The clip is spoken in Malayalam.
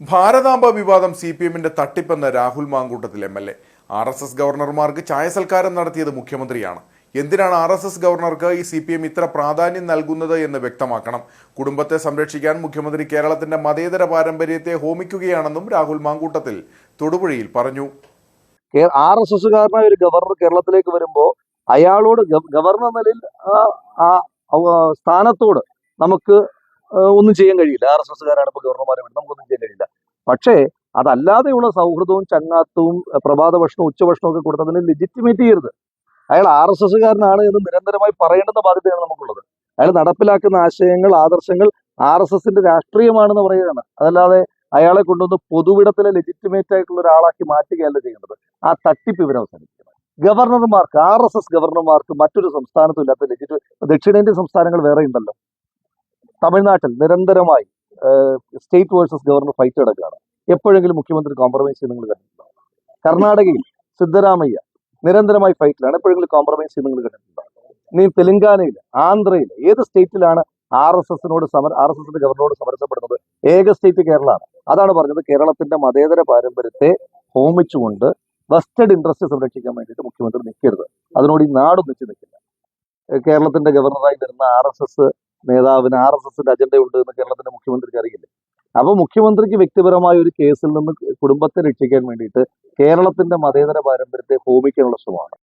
ഭാരതാംബ വിവാദം സി പി എമ്മിന്റെ തട്ടിപ്പെന്ന് Rahul Mamkoottathil M L A. R S S ഗവർണർമാർക്ക് ചായസൽക്കാരം നടത്തിയത് മുഖ്യമന്ത്രിയാണ്. എന്തിനാണ് ആർ എസ് എസ് ഗവർണർക്ക് ഈ സി പി എം ഇത്ര പ്രാധാന്യം നൽകുന്നത് എന്ന് വ്യക്തമാക്കണം. കുടുംബത്തെ സംരക്ഷിക്കാൻ മുഖ്യമന്ത്രി കേരളത്തിന്റെ മതേതര പാരമ്പര്യത്തെ ഹോമിക്കുകയാണെന്നും രാഹുൽ മാങ്കൂട്ടത്തിൽ തൊടുപുഴയിൽ പറഞ്ഞു. ആർ എസ് എസ്സുകാരനായ ഒരു ഗവർണർ കേരളത്തിലേക്ക് വരുമ്പോൾ അയാളോട് ഗവർണർ നിലയിൽ സ്ഥാനത്തോട് നമുക്ക് ഒന്നും ചെയ്യാൻ കഴിയില്ല. ആർ എസ് എസ്സുകാരാണ് ഇപ്പോൾ ഗവർണർമാരെ വിടുന്നത്. നമുക്കൊന്നും പക്ഷേ അതല്ലാതെയുള്ള സൗഹൃദവും ചങ്ങാത്തവും പ്രഭാത ഭക്ഷണവും ഉച്ചഭക്ഷണവും ഒക്കെ കൊടുത്തതിന് ലെജിറ്റിമേറ്റ് ചെയ്യരുത്. അയാൾ ആർ എസ് എസ്സുകാരനാണ് എന്ന് നിരന്തരമായി പറയേണ്ടുന്ന ബാധ്യതയാണ് നമുക്കുള്ളത്. അയാൾ നടപ്പിലാക്കുന്ന ആശയങ്ങൾ ആദർശങ്ങൾ ആർ എസ് എസിന്റെ രാഷ്ട്രീയമാണെന്ന് പറയുകയാണ്. അതല്ലാതെ അയാളെ കൊണ്ടുവന്ന് പൊതുവിടത്തിലെ ലെജിറ്റിമേറ്റ് ആയിട്ടുള്ള ഒരാളാക്കി മാറ്റുകയല്ല ചെയ്യേണ്ടത്. ആ തട്ടിപ്പ് ഇവരെ അവസാനിപ്പിക്കുന്നത് ഗവർണർമാർക്ക് ആർ എസ് എസ് ഗവർണർമാർക്ക് മറ്റൊരു സംസ്ഥാനത്തും ഇല്ലാത്ത ലെജിറ്റ് ദക്ഷിണേന്ത്യൻ സംസ്ഥാനങ്ങൾ വേറെ ഉണ്ടല്ലോ. തമിഴ്നാട്ടിൽ നിരന്തരമായി സ്റ്റേറ്റ് വേഴ്സസ് ഗവർണർ ഫൈറ്റ് നടക്കുകയാണ്. എപ്പോഴെങ്കിലും മുഖ്യമന്ത്രി കോംപ്രമൈസ് ചെയ്ത് നിങ്ങൾ കർണാടകയിൽ സിദ്ധരാമയ്യ നിരന്തരമായി ഫൈറ്റിലാണ്. എപ്പോഴെങ്കിലും കോംപ്രമൈസ് ചെയ്ത് നിങ്ങൾ കണ്ടിട്ടുണ്ടോ? ഇനി തെലങ്കാനയിൽ ആന്ധ്രയിൽ ഏത് സ്റ്റേറ്റിലാണ് ആർ എസ് എസിനോട് സമര ആർ എസ് എസിന്റെ ഗവർണറോട് സമരസപ്പെടുന്നത്? ഏക സ്റ്റേറ്റ് കേരളമാണ്. അതാണ് പറഞ്ഞത് കേരളത്തിന്റെ മതേതര പാരമ്പര്യത്തെ ഹോമിച്ചുകൊണ്ട് വെസ്റ്റഡ് ഇൻട്രസ്റ്റ് സംരക്ഷിക്കാൻ വേണ്ടിയിട്ട് മുഖ്യമന്ത്രി നിൽക്കരുത്. അതിനോട് ഈ നാടും വെച്ച് നിൽക്കില്ല കേരളത്തിന്റെ ഗവർണറായി വരുന്ന ആർ എസ് എസ് നേതാവിന് ആർ എസ് എസിന്റെ അജണ്ട ഉണ്ട് എന്ന് കേരളത്തിന്റെ മുഖ്യമന്ത്രിക്ക് അറിയില്ലേ? അപ്പൊ മുഖ്യമന്ത്രിക്ക് വ്യക്തിപരമായ ഒരു കേസിൽ നിന്ന് കുടുംബത്തെ രക്ഷിക്കാൻ വേണ്ടിയിട്ട് കേരളത്തിന്റെ മതേതര പാരമ്പര്യത്തെ ഹോമിക്കാനുള്ള ശ്രമമാണ്.